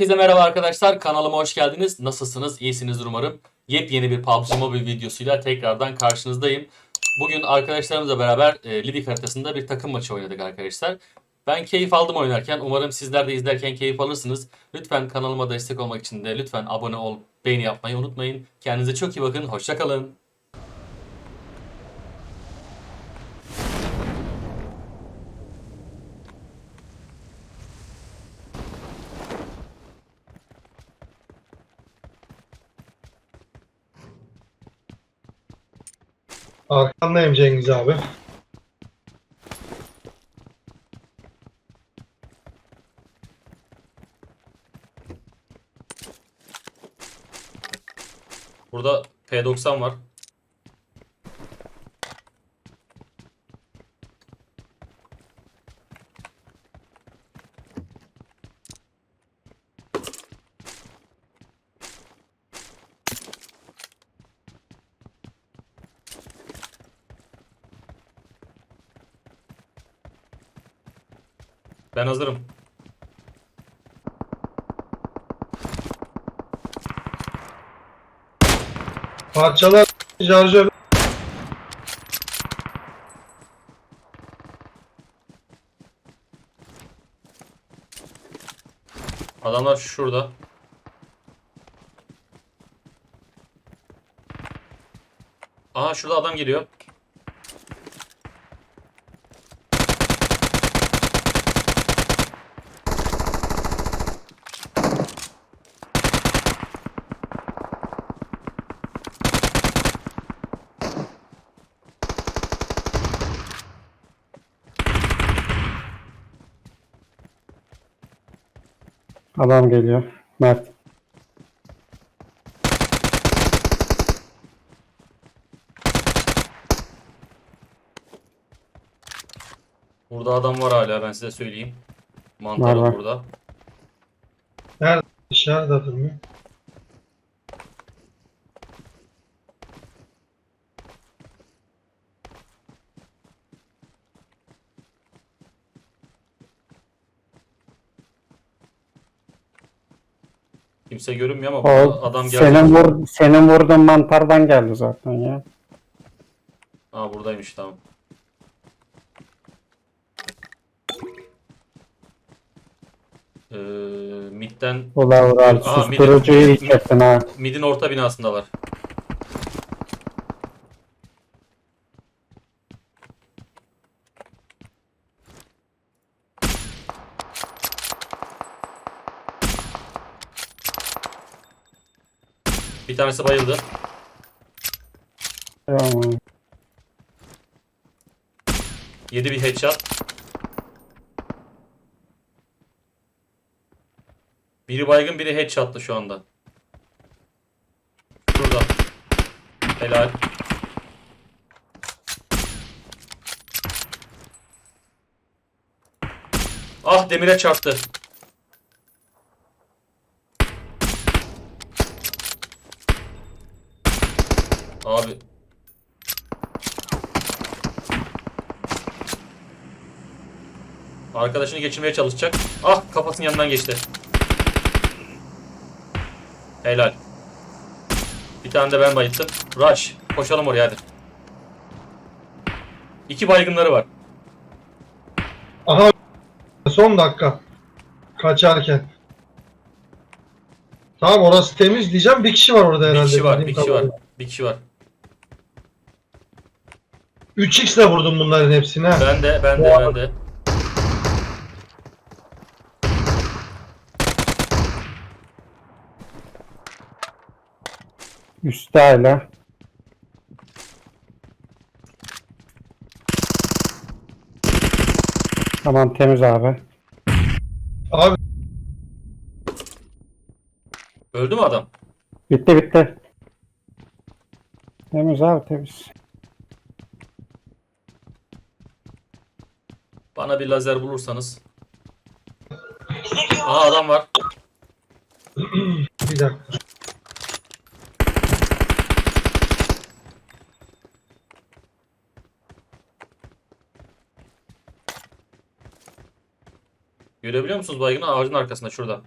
Herkese merhaba arkadaşlar. Kanalıma hoş geldiniz. Nasılsınız? İyisinizdir umarım. Yepyeni bir PUBG Mobile videosuyla tekrardan karşınızdayım. Bugün arkadaşlarımızla beraber e, Libik haritasında bir takım maçı oynadık arkadaşlar. Ben keyif aldım oynarken. Umarım sizler de izlerken keyif alırsınız. Lütfen kanalıma destek olmak için de lütfen abone ol, beğeni yapmayı unutmayın. Kendinize çok iyi bakın. Hoşçakalın. Arkandayım Cengiz abi. Burada P90 var. Ben hazırım. Parçalar şarjör. Adamlar şurada. Aha şurada adam geliyor. Adam geliyor. Mert. Burada adam var hala ben size söyleyeyim. Mantar Var, var. burada. Nerede? İşaret atılmıyor. Kimse görünmüyor ama O adam geldi. senin, vur, senin vurduğun mantardan geldi zaten ya. Aa buradaymış tamam. Ee, midden Ula Aa, susturucuyu ettin ha. midin orta binasındalar. Bir tanesi bayıldı. Tamam. Yedi bir headshot. Biri baygın biri headshot'lı şu anda. Şurada. Helal. Ah demire çarptı. Abi Arkadaşını geçirmeye çalışacak. Ah kafasının yanından geçti. Helal. Bir tane de ben bayılttım. Rush. Koşalım oraya hadi. İki baygınları var. Aha son dakika. Kaçarken. Tamam orası temiz diyeceğim. Bir kişi var orada herhalde. Bir kişi var, bir kişi var. Bir kişi var. 3x ile vurdum bunların hepsini. ha. Ben de, ben de, ben de. Üstte hala. Tamam temiz abi. Abi Öldü mü adam? Bitti bitti. Temiz abi temiz. Bana bir lazer bulursanız. Aa adam var. bir dakika. Görebiliyor musunuz baygını? Ağacın arkasında şurada.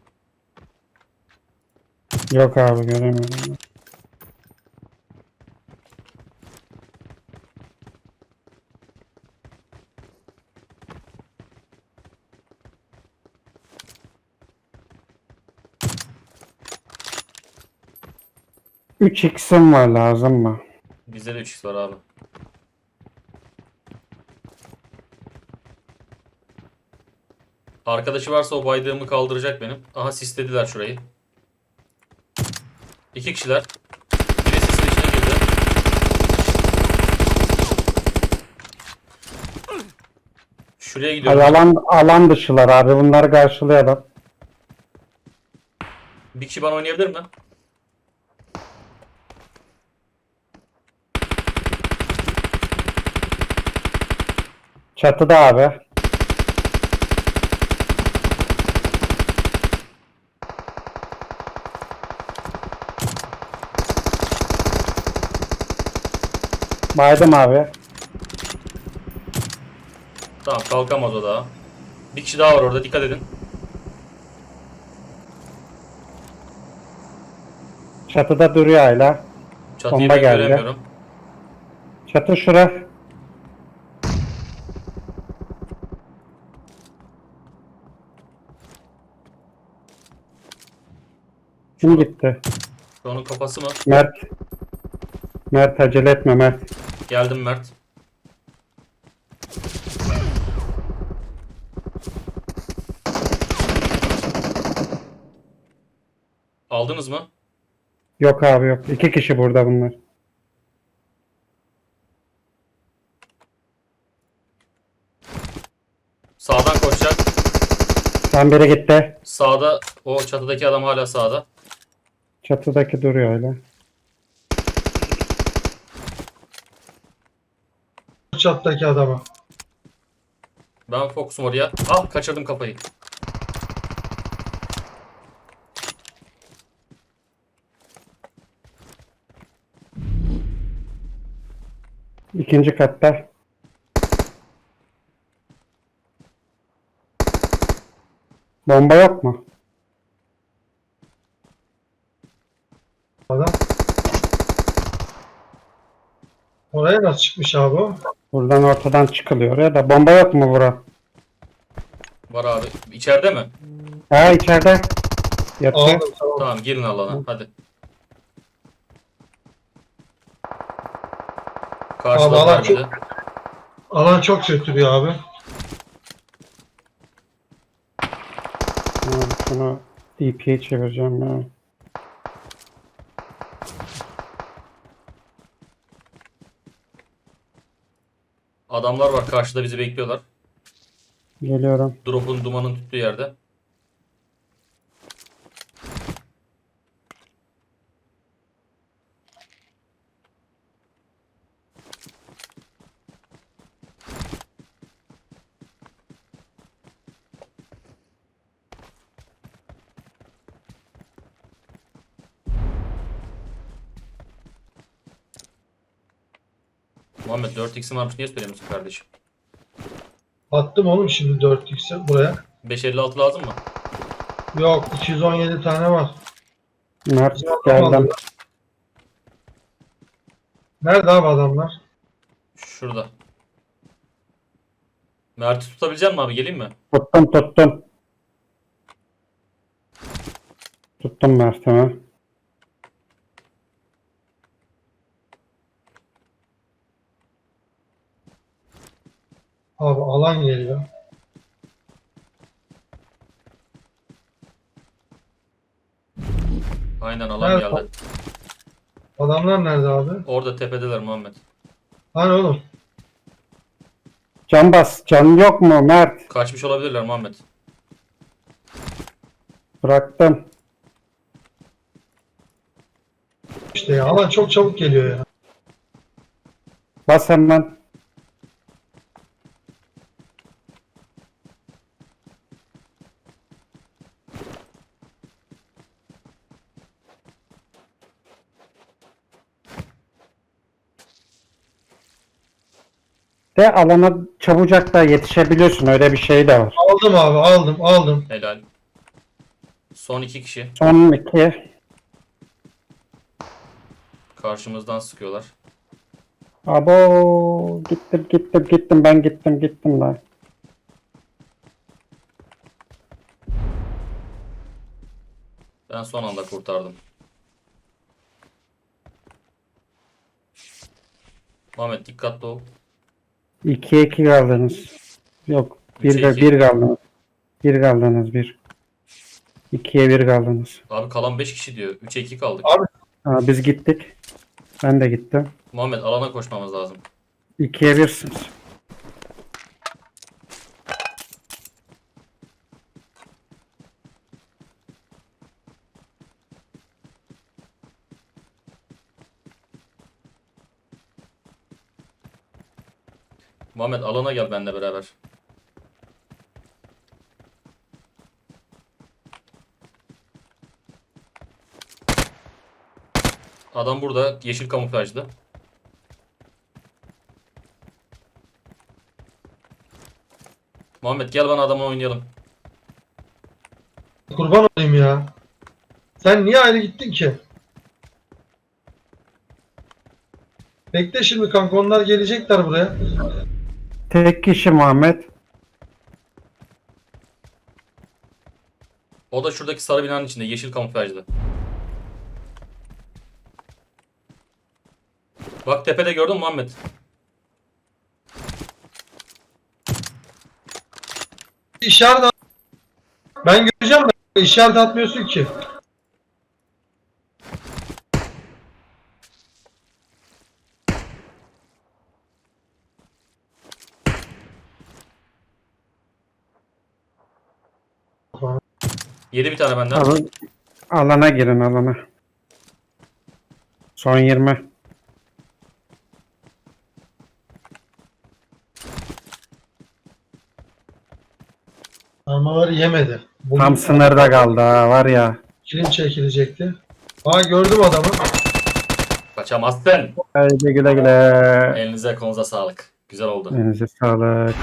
Yok abi göremiyorum. Üç x'im var lazım mı? Bizde de 3x var abi. Arkadaşı varsa o baydığımı kaldıracak benim. Aha sislediler şurayı. İki kişiler. Biri sisin içine girdi. Şuraya Ay, gidiyorum. alan, alan dışılar abi bunları karşılayalım. Bir kişi bana oynayabilir mi? Çatıda abi. Baydım abi. Tamam kalkamaz o daha. Bir kişi daha var orada dikkat edin. Çatıda duruyor hala. Çatıyı Bomba ben geldi. göremiyorum. Çatı şura. Kim gitti? Şu onun kafası mı? Mert. Mert acele etme Mert. Geldim Mert. Aldınız mı? Yok abi yok. İki kişi burada bunlar. Sağdan koşacak. Tam biri gitti. Sağda o çatıdaki adam hala sağda. Çatıdaki duruyor hala. Çattaki adama. Ben fokusum oraya. Ah kaçırdım kafayı. İkinci katta. Bomba yok mu? Adam. Oraya nasıl çıkmış abi o? Buradan ortadan çıkılıyor ya da bomba yok mu bura? Var abi. İçeride mi? Ha içeride. Yatıyor. Aldım tamam. Tamam girin alana. Hadi. Abi, Karşıladılar alan çok-. Alan çok kötü bir abi. Abi şunu DP'ye çevireceğim ya. Adamlar var karşıda bizi bekliyorlar. Geliyorum. Drop'un dumanın tuttuğu yerde. Muhammed 4x'in varmış niye söylemiyorsun kardeşim? Attım oğlum şimdi 4x'e buraya. 556 lazım mı? Yok 217 tane var. Mert geldim. Nerede abi adamlar? Şurada. Mert'i tutabilecek misin abi? Geleyim mi? Tuttum tuttum. Tuttum Mert'imi. Abi alan geliyor. Aynen alan Evet, geldi. Adamlar nerede abi? Orada tepedeler Muhammed. Hani oğlum? Can bas. Can yok mu Mert? Kaçmış olabilirler Muhammed. Bıraktım. İşte ya alan çok çabuk geliyor ya. Bas hemen. De alana çabucak da yetişebiliyorsun. Öyle bir şey de var. Aldım abi aldım aldım. Helal. Son iki kişi. Son iki. Karşımızdan sıkıyorlar. Abo gittim gittim gittim ben gittim gittim lan. Ben son anda kurtardım. Muhammed dikkatli ol. 2'ye 2 kaldınız. Yok 1 Üçe ve iki. 1 kaldınız. 1 kaldınız 1. 2'ye 1 kaldınız. Abi kalan 5 kişi diyor. 3'e 2 kaldık. Abi. Aa, biz gittik. Ben de gittim. Muhammed alana koşmamız lazım. 2'ye 1'siniz. Muhammed alana gel benimle beraber. Adam burada yeşil kamuflajlı. Muhammed gel bana adamla oynayalım. Kurban olayım ya. Sen niye ayrı gittin ki? Bekle şimdi kanka onlar gelecekler buraya. Tek kişi Muhammed. O da şuradaki sarı binanın içinde yeşil kamuflajlı. Bak tepede gördün mü Muhammed? İşaret at- Ben göreceğim de işaret atmıyorsun ki. Yedi bir tane benden. Alın, alana girin alana. Son 20. Armaları yemedi. Bugün Tam sınırda kaldı ha var ya. Kilim çekilecekti. Aa gördüm adamı. Kaçamazsın. Haydi güle güle. Elinize kolunuza sağlık. Güzel oldu. Elinize sağlık.